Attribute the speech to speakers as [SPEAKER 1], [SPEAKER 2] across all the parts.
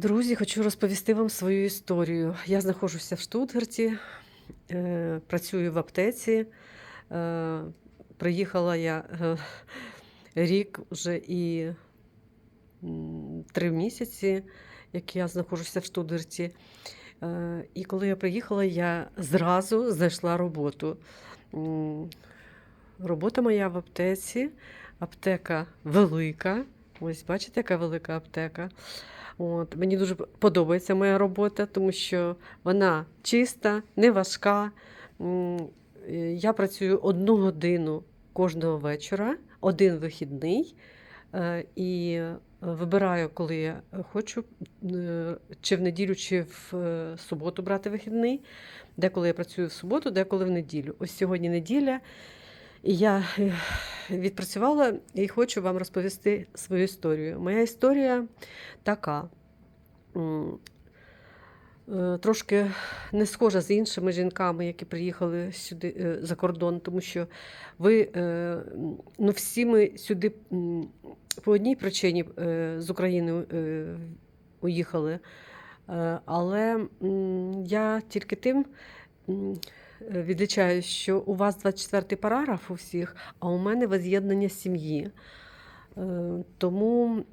[SPEAKER 1] Друзі, хочу розповісти вам свою історію. Я знаходжуся в Штутгарті, е, працюю в аптеці. Е, Приїхала я е, рік вже і три місяці, як я знаходжуся в Штутгарті. І коли я приїхала, я зразу знайшла роботу. Робота моя в аптеці. Аптека велика. Ось бачите, яка велика аптека. От, мені дуже подобається моя робота, тому що вона чиста, не важка. Е, Я працюю одну годину кожного вечора, один вихідний. е, І вибираю, коли я хочу, е, чи в неділю, чи в суботу брати вихідний. Деколи я працюю в суботу, деколи в неділю. Ось сьогодні неділя. Я е, відпрацювала і хочу вам розповісти свою історію. Моя історія така. е, Трошки не схожа з іншими жінками, які приїхали сюди е, за кордон, тому що ви ну, всі ми сюди по одній причині з України уїхали. Але я тільки тим е, що у вас 24-й параграф у всіх, а у мене воз'єднання сім'ї. Е, Тому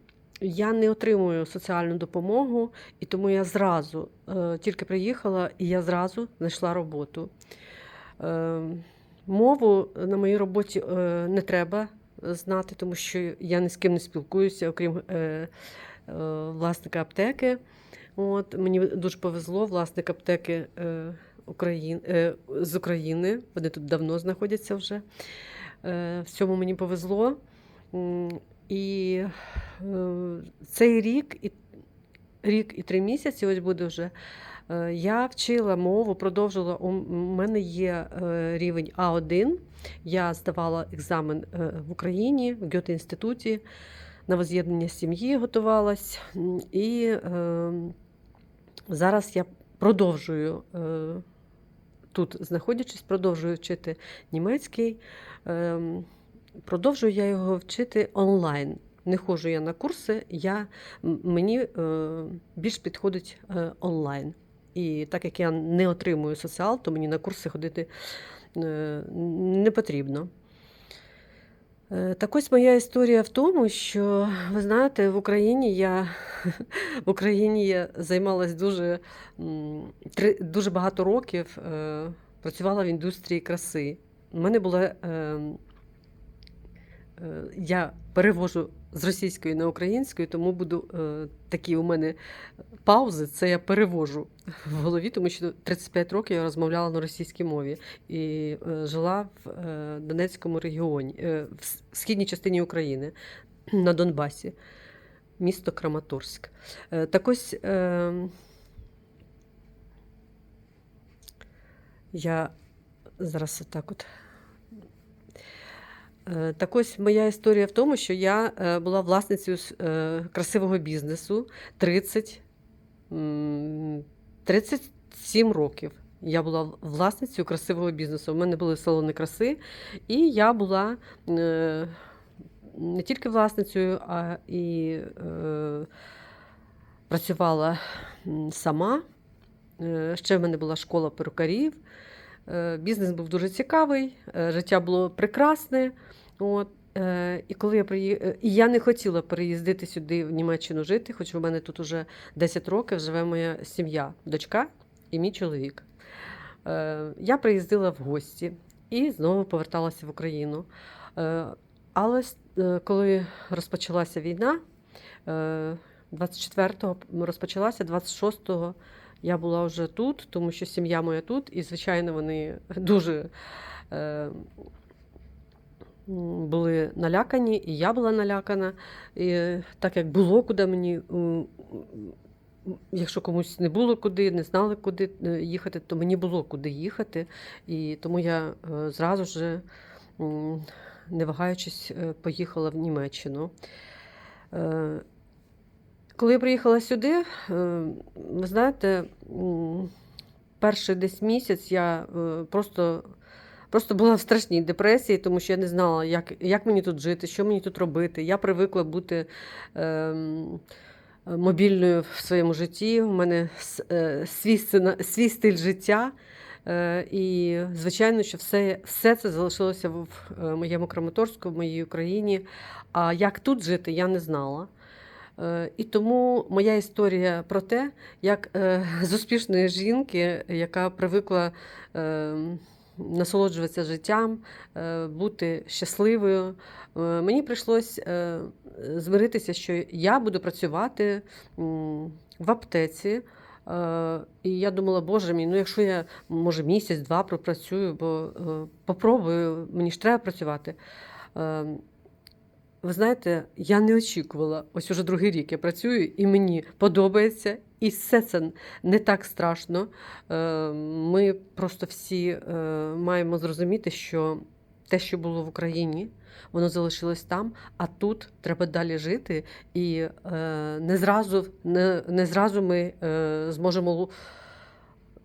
[SPEAKER 1] я не отримую соціальну допомогу, і тому я зразу е, тільки приїхала і я зразу знайшла роботу. Мову на моїй роботі не треба знати, тому що я ні з ким не спілкуюся, окрім власника аптеки. От, мені дуже повезло, власник аптеки Україн, е, з України. Вони тут давно знаходяться вже. Е, в цьому мені повезло. І е, цей рік і, рік і три місяці, ось буде вже. Я вчила мову, продовжила. У мене є рівень А1. Я здавала екзамен в Україні, в Гьоте-інституті, на воз'єднання сім'ї готувалась. І е, зараз я продовжую тут, знаходячись, продовжую вчити німецький. Ем, Продовжую я його вчити онлайн. Не ходжу я на курси, я, мені е, більш підходить е, онлайн. І так як я не отримую соціал, то мені на курси ходити е, не потрібно. Так ось моя історія в тому, що ви знаєте, в Україні я в Україні я займалась дуже, дуже багато років, е, працювала в індустрії краси. У мене була. Е, Е, Я перевожу з російської на українську, тому буду такі у мене паузи. Це я перевожу в голові, тому що 35 років я розмовляла на російській мові і жила в Донецькому регіоні, в східній частині України на Донбасі, місто Краматорськ. Е, так ось е, я зараз отак от. Е, Так ось моя історія в тому, що я е, була власницею красивого бізнесу 30, м, 37 років. Я була власницею красивого бізнесу. У мене були салони краси, і я була не тільки власницею, а і е, працювала сама. Е, Ще в мене була школа перукарів. Е, Бізнес був дуже цікавий, е, життя було прекрасне. От, і коли я приї... і я не хотіла переїздити сюди в Німеччину жити, хоч у мене тут уже 10 років живе моя сім'я, дочка і мій чоловік. Я приїздила в гості і знову поверталася в Україну. Але коли розпочалася війна, е, 24-го розпочалася, 26-го я була вже тут, тому що сім'я моя тут, і, звичайно, вони дуже е, були налякані, і я була налякана. І, е, так як було куди мені, якщо комусь не було куди, не знали, куди е, їхати, то мені було куди їхати. І тому я е, зразу ж, не вагаючись, е, поїхала в Німеччину. Е, коли я приїхала сюди, е, ви знаєте, перший десь місяць я просто, просто була в страшній депресії, тому що я не знала, як, як мені тут жити, що мені тут робити. Я привикла бути ем, мобільною в своєму житті. У мене свій, свій стиль життя. Е, І, звичайно, що все, все це залишилося в е, моєму Краматорську, в моїй Україні. А як тут жити, я не знала. Е, І тому моя історія про те, як з успішної жінки, яка привикла насолоджуватися життям, бути щасливою, мені прийшлось змиритися, що я буду працювати в аптеці. Е, І я думала, боже мій, ну якщо я може місяць-два пропрацюю, бо е, попробую, мені ж треба працювати. Е, ви знаєте, я не очікувала. Ось уже другий рік я працюю, і мені подобається, і все це не так страшно. Ми просто всі маємо зрозуміти, що те, що було в Україні, воно залишилось там, а тут треба далі жити. І е, не зразу, не, не зразу ми е, зможемо.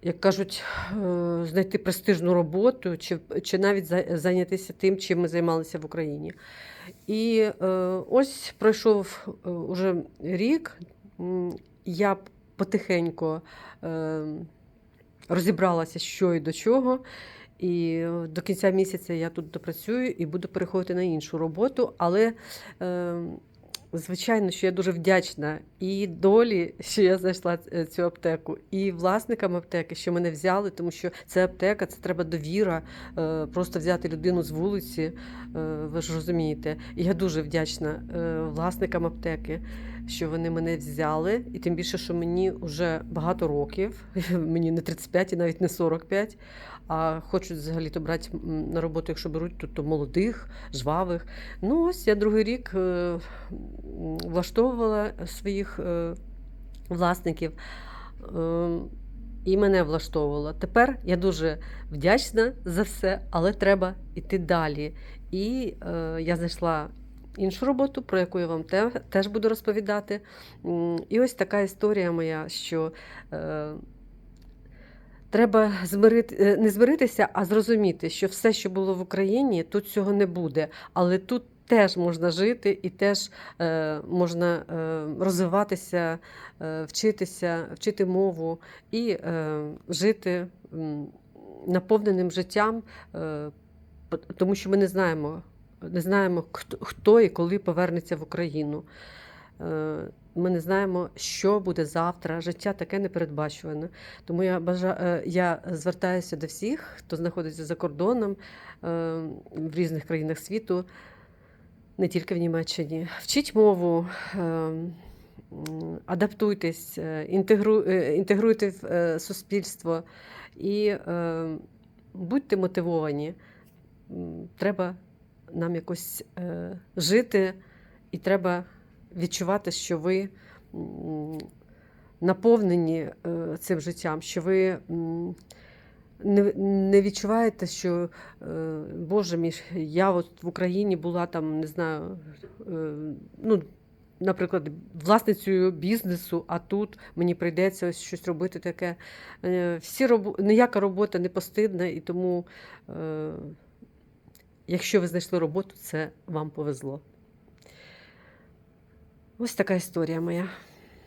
[SPEAKER 1] Як кажуть, е, знайти престижну роботу чи, чи навіть зайнятися тим, чим ми займалися в Україні. І е, ось пройшов е, уже рік, я потихеньку е, розібралася, що і до чого. І е, до кінця місяця я тут допрацюю і буду переходити на іншу роботу. Але, е, звичайно, що я дуже вдячна і долі, що я знайшла е, цю аптеку, і власникам аптеки, що мене взяли, тому що це аптека, це треба довіра, просто взяти людину з вулиці. Ви ж розумієте. І я дуже вдячна власникам аптеки, що вони мене взяли, і тим більше, що мені вже багато років, мені не 35 і навіть не 45, а хочуть взагалі-то брати на роботу, якщо беруть, то, то молодих, жвавих. Ну, ось я другий рік е, влаштовувала своїх е, власників. Е, І мене влаштовувала. Тепер я дуже вдячна за все, але треба йти далі. І е, я знайшла іншу роботу, про яку я вам теж буду розповідати. І ось така історія моя, що е, треба змирити, е, не змиритися, а зрозуміти, що все, що було в Україні, тут цього не буде. Але тут теж можна жити і теж е, можна е, розвиватися, е, вчитися, вчити мову і е, жити наповненим життям, е, тому що ми не знаємо, не знаємо, хто, і коли повернеться в Україну. Е, Ми не знаємо, що буде завтра. Життя таке непередбачуване. Тому я бажаю, я звертаюся до всіх, хто знаходиться за кордоном е, в різних країнах світу, не тільки в Німеччині. Вчіть мову, е, адаптуйтесь, е, інтегру, е, інтегруйте в е, суспільство і е, будьте мотивовані. Треба нам якось е, жити, і треба відчувати, що ви наповнені е, цим життям, що ви не, відчуваєте, що е, Боже мій, я от в Україні була там, не знаю, ну, наприклад, власницею бізнесу, а тут мені прийдеться ось щось робити таке. Всі роб... Ніяка робота не постидна, і тому, якщо ви знайшли роботу, це вам повезло. Ось така історія моя.